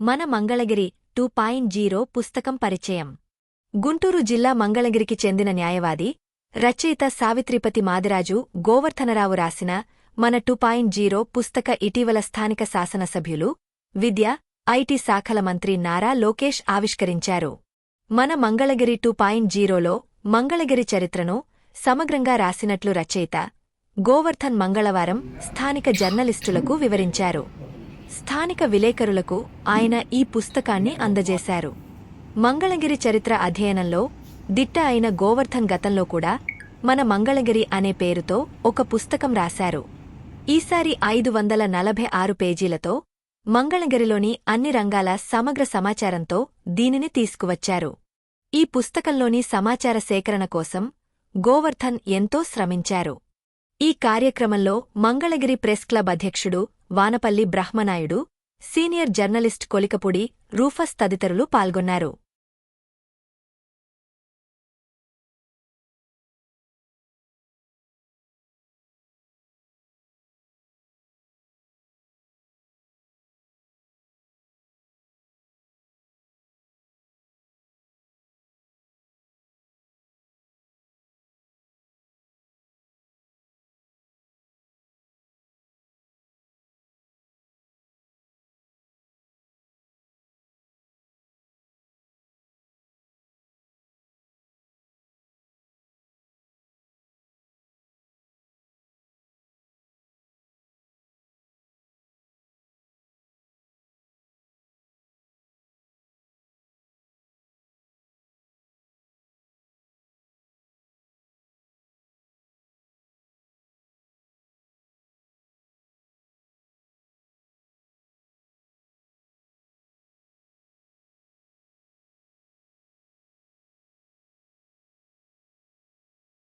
మన Mangalagiri two point zero పుస్తకం పరిచయం. గుంటూరు జిల్లా మంగళగిరికి చెందిన న్యాయవాది రచయిత సావిత్రిపతి మాదిరాజు గోవర్ధనరావు రాసిన మన టూ పాయింట్ జీరో పుస్తక ఇటీవల స్థానిక శాసనసభ్యులు విద్య ఐటీ శాఖల మంత్రి నారా లోకేష్ ఆవిష్కరించారు. మన మంగళగిరి టూ పాయింట్ జీరోలో మంగళగిరి చరిత్రను సమగ్రంగా రాసినట్లు రచయిత గోవర్ధన్ మంగళవారం స్థానిక జర్నలిస్టులకు వివరించారు. స్థానిక విలేకరులకు ఆయన ఈ పుస్తకాన్ని అందజేశారు. మంగళగిరి చరిత్ర అధ్యయనంలో దిట్ట అయిన గోవర్ధన్ గతంలో కూడా మన మంగళగిరి అనే పేరుతో ఒక పుస్తకం రాశారు. ఈసారి ఐదు వందల నలభై ఆరు పేజీలతో మంగళగిరిలోని అన్ని రంగాల సమగ్ర సమాచారంతో దీనిని తీసుకువచ్చారు. ఈ పుస్తకంలోని సమాచార సేకరణ కోసం గోవర్ధన్ ఎంతో శ్రమించారు. ఈ కార్యక్రమంలో మంగళగిరి ప్రెస్ క్లబ్ అధ్యక్షుడు Vanapalli Brahmanaidu senior journalist Kolikapudi Rufus తదితరులు పాల్గొన్నారు.